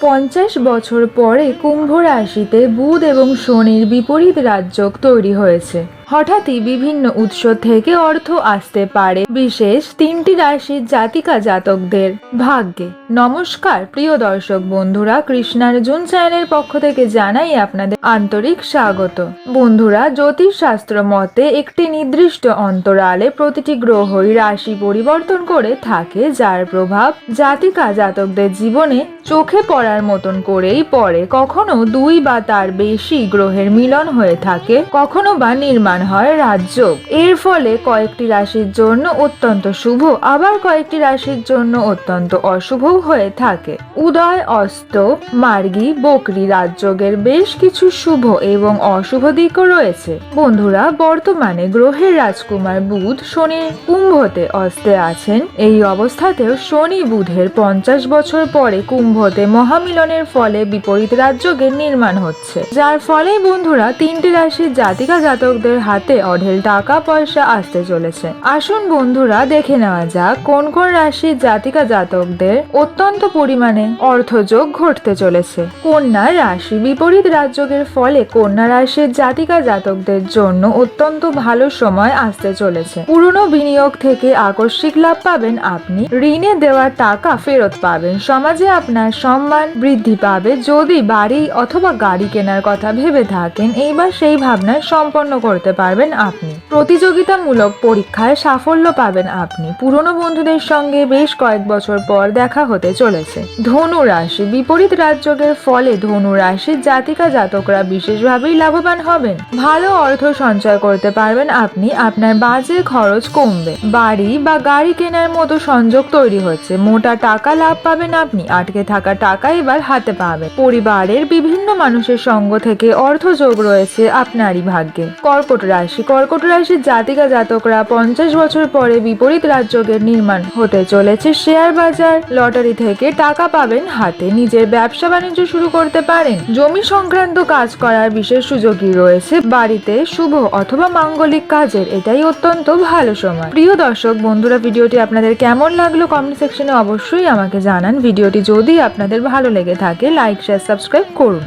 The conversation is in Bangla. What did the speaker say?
পঞ্চাশ বছর পরে কুম্ভ রাশিতে বুধ এবং শনির বিপরীত রাজ্যক তৈরি হয়েছে। হঠাৎই বিভিন্ন উৎস থেকে অর্থ আসতে পারে, বিশেষ তিনটি রাশির জাতিকা জাতকদের। ভাগ্যে, নমস্কার প্রিয় দর্শক বন্ধুরা, কৃষ্ণার্জুন চ্যানেলের পক্ষ থেকে জানাই আপনাদের আন্তরিক স্বাগত। বন্ধুরা জ্যোতিষ শাস্ত্র মতে একটি নির্দিষ্ট অন্তরালে প্রতিটি গ্রহই রাশি পরিবর্তন করে থাকে, যার প্রভাব জাতিকা জাতকদের জীবনে চোখে পড়ার মতন করেই পড়ে। কখনো দুই বা তার বেশি গ্রহের মিলন হয়ে থাকে, কখনো বা নির্মাণ হয় রাজ্য। এর ফলে কয়েকটি রাশির জন্য অত্যন্ত শুভ, আবার কয়েকটি রাশির জন্য অত্যন্ত অশুভ হয়ে থাকে। উদয়, অস্ত, মার্গী, বকরি রাজযোগের বেশ কিছু শুভ এবং অশুভ দিকও রয়েছে। বন্ধুরা, বর্তমানে গ্রহের রাজকুমার বুধ শনি কুম্ভতে অস্তে আছেন। এই অবস্থাতেও শনি বুধের পঞ্চাশ বছর পরে কুম্ভতে মহামিলনের ফলে বিপরীত রাজযোগের নির্মাণ হচ্ছে। যার ফলে বন্ধুরা, তিনটি রাশির জাতিকা জাতকদের হাতে অঢেল টাকা পয়সা আসতে চলেছে। আসুন বন্ধুরা, দেখে নেওয়া যাক কোন কোন রাশির জাতিকা জাতকদের অত্যন্ত পরিমাণে অর্থযোগ ঘটতে চলেছে। কন্যা রাশি বিপরীত রাজযোগের ফলে কন্যা রাশির জাতিকা জাতকদের জন্য অত্যন্ত ভালো সময় আসতে চলেছে। পুরনো বিনিয়োগ থেকে আকস্মিক লাভ পাবেন আপনি। ঋণে দেওয়া টাকা ফেরত পাবেন। সমাজে আপনার সম্মান বৃদ্ধি পাবে। যদি বাড়ি অথবা গাড়ি কেনার কথা ভেবে থাকেন, এইবার সেই ভাবনা সম্পন্ন করতে পারবেন আপনি। প্রতিযোগিতামূলক পরীক্ষায় সাফল্য পাবেন আপনি। পুরনো বন্ধুদের সঙ্গে বেশ কয়েক বছর পর দেখা হতে চলেছে। ধনু রাশি, বিপরীত রাজযোগের ফলে ধনু রাশির জাতিকা জাতকরা বিশেষভাবেই লাভবান হবেন। ভালো অর্থ সঞ্চয় করতে পারবেন আপনি, আপনার বাজে খরচ কমবে। বাড়ি বা গাড়ি কেনার মতো সংযোগ তৈরি হচ্ছে। মোটা টাকা লাভ পাবেন আপনি, আটকে থাকা টাকা এবার হাতে পাবেন। পরিবারের বিভিন্ন মানুষের সঙ্গ থেকে অর্থ যোগ রয়েছে আপনারই ভাগ্যে। কর্কট রাশি কর্কট রাশির জাতিকা জাতকরা পঞ্চাশ বছর পরে বিপরীত রাজযোগের নির্মাণ হতে চলেছে শেয়ার বাজার। লটারি থেকে টাকা পাবেন হাতে। নিজের ব্যবসা বাণিজ্য শুরু করতে পারেন। জমি সংক্রান্ত কাজ করার বিশেষ সুযোগই রয়েছে বাড়িতে শুভ অথবা মাঙ্গলিক কাজের। এটাই অত্যন্ত ভালো সময়। প্রিয় দর্শক, বন্ধুরা, ভিডিওটি আপনাদের কেমন লাগল কমেন্ট সেকশনে অবশ্যই আমাকে জানান। ভিডিওটি যদি আপনাদের ভালো লেগে থাকে, লাইক, শেয়ার, সাবস্ক্রাইব করুন।